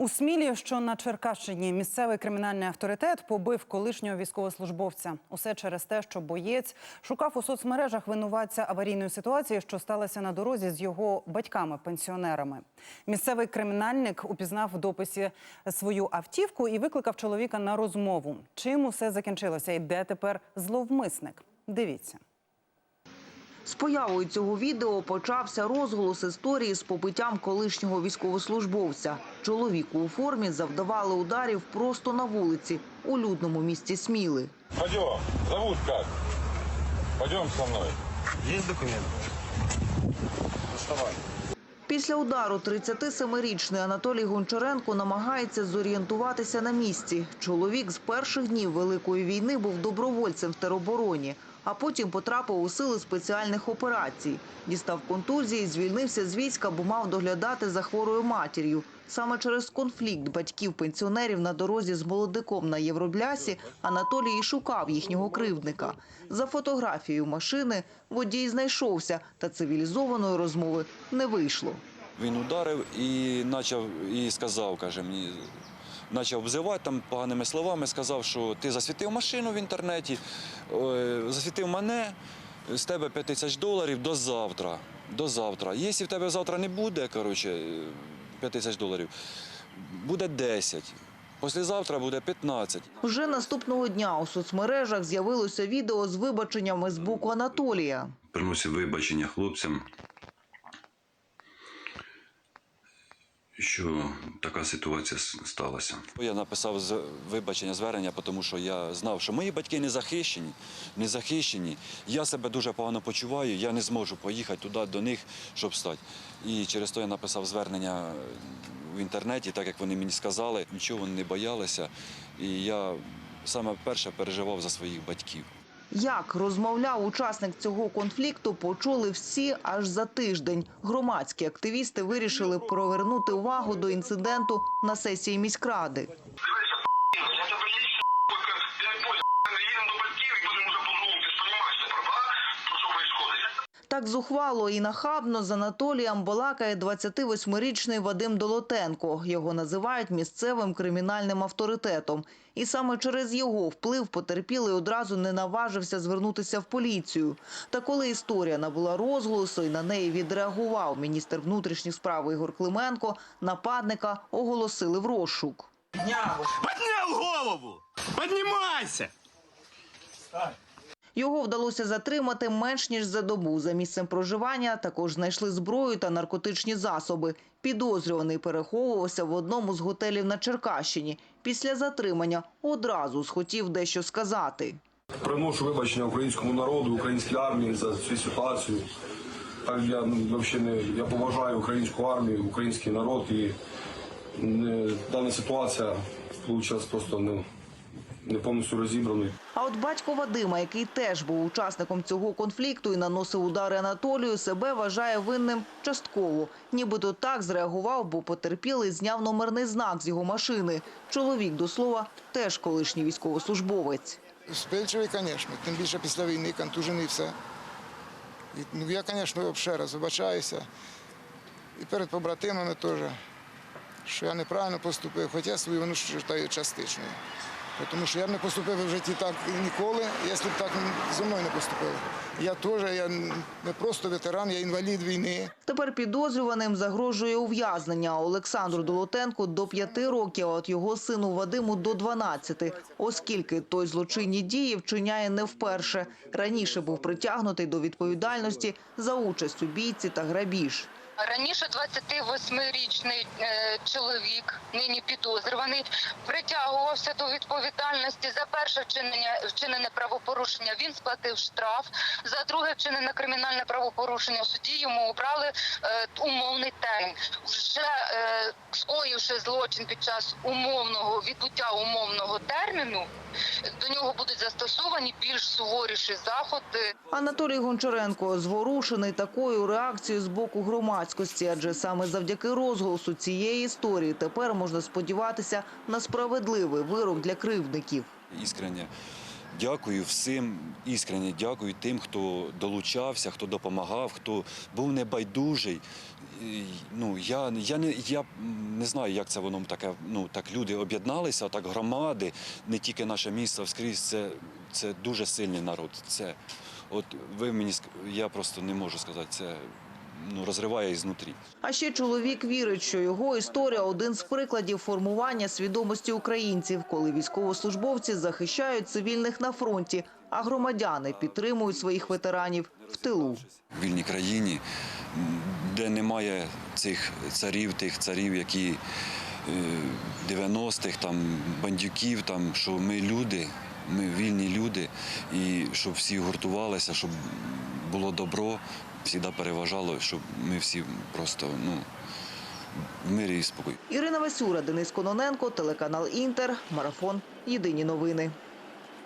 У Смілі, що на Черкащині, місцевий кримінальний авторитет побив колишнього військовослужбовця. Усе через те, що боєць шукав у соцмережах винуватця аварійної ситуації, що сталася на дорозі з його батьками-пенсіонерами. Місцевий кримінальник упізнав в дописі свою автівку і викликав чоловіка на розмову. Чим усе закінчилося і де тепер зловмисник? Дивіться. З появою цього відео почався розголос історії з побиттям колишнього військовослужбовця. Чоловіку у формі завдавали ударів просто на вулиці у людному місті Сміли. Пойдем. Зовут как? Пойдем со мной. Есть документы? Доставай. Після удару 37-річний Анатолій Гончаренко намагається зорієнтуватися на місці. Чоловік з перших днів Великої війни був добровольцем в теробороні, а потім потрапив у сили спеціальних операцій. Дістав контузії, звільнився з війська, бо мав доглядати за хворою матір'ю. Саме через конфлікт батьків-пенсіонерів на дорозі з молодиком на Євроблясі Анатолій і шукав їхнього кривдника. За фотографією машини водій знайшовся, та цивілізованої розмови не вийшло. Він ударив і почав і сказав, каже мені, почав обзивати там поганими словами, сказав, що ти засвітив машину в інтернеті, е, засвітив мене, з тебе 5 тисяч доларів до завтра. До завтра. Якщо в тебе завтра не буде, коротше, 5 тисяч доларів, буде 10. Післязавтра буде 15. Вже наступного дня у соцмережах з'явилося відео з вибаченнями з боку Анатолія. приносив вибачення хлопцям, що така ситуація сталася. Я написав вибачення, звернення, тому що я знав, що мої батьки не захищені, не захищені. Я себе дуже погано почуваю, я не зможу поїхати туди до них, щоб стати. І через то я написав звернення в інтернеті, так як вони мені сказали, нічого вони не боялися. І я саме перше переживав за своїх батьків. Як розмовляв учасник цього конфлікту, почули всі аж за тиждень. Громадські активісти вирішили провернути увагу до інциденту на сесії міськради. Так зухвало і нахабно з Анатолієм балакає 28-річний Вадим Долотенко. Його називають місцевим кримінальним авторитетом. І саме через його вплив потерпілий одразу не наважився звернутися в поліцію. Та коли історія набула розголосу і на неї відреагував міністр внутрішніх справ Ігор Клименко, нападника оголосили в розшук. Поднял голову! Поднимайся! Його вдалося затримати менш ніж за добу. За місцем проживання також знайшли зброю та наркотичні засоби. Підозрюваний переховувався в одному з готелів на Черкащині. Після затримання одразу схотів дещо сказати. Приношу вибачення українському народу, українській армії за цю ситуацію. Так я ну, взагалі не я поважаю українську армію, український народ і не, дана ситуація вийшла просто не, не повністю розібраною. А от батько Вадима, який теж був учасником цього конфлікту і наносив удари Анатолію, себе вважає винним частково. Нібито так зреагував, бо потерпілий зняв номерний знак з його машини. Чоловік, до слова, теж колишній військовослужбовець. Спильчивий, звісно, тим більше після війни, контужений і все. І, ну, я, звісно, ще раз вибачаюся. І перед побратимами теж, що я неправильно поступив, хоча свою вину вважаю частичною. Тому що я б не поступив в житті так ніколи, якщо б так зі мною не поступили. Я теж, я не просто ветеран, я інвалід війни. Тепер підозрюваним загрожує ув'язнення Олександру Долотенку до п'яти років, а от його сину Вадиму до 12, оскільки той злочинні дії вчиняє не вперше. Раніше був притягнутий до відповідальності за участь у бійці та грабіж. Раніше 28-річний е, чоловік, нині підозрюваний, притягувався до відповідальності за перше вчинення вчинене правопорушення. Він сплатив штраф. За друге вчинене кримінальне правопорушення в суді йому обрали е, умовний термін. Вже е, скоївши злочин під час умовного відбуття умовного терміну, до нього будуть застосовані більш суворіші заходи. Анатолій Гончаренко зворушений такою реакцією з боку громадськості, адже саме завдяки розголосу цієї історії тепер можна сподіватися на справедливий вирок для кривдників. Іскренне Дякую всім, іскренне дякую тим, хто долучався, хто допомагав, хто був небайдужий. Ну, я, я, не, я не знаю, як це воно таке. Ну, так люди об'єдналися, так громади, не тільки наше місто вскрізь. Це, це дуже сильний народ. Це, от ви мені я просто не можу сказати, це ну, розриває ізнутрі. А ще чоловік вірить, що його історія один з прикладів формування свідомості українців, коли військовослужбовці захищають цивільних на фронті, а громадяни підтримують своїх ветеранів в тилу. В вільній країні, де немає цих царів, тих царів, які е, 90-х, там, бандюків, там, що ми люди, ми вільні люди, і щоб всі гуртувалися, щоб було добро, завжди переважало, щоб ми всі просто ну, в мирі і спокій. Ірина Васюра, Денис Кононенко, телеканал Інтер, Марафон. Єдині новини.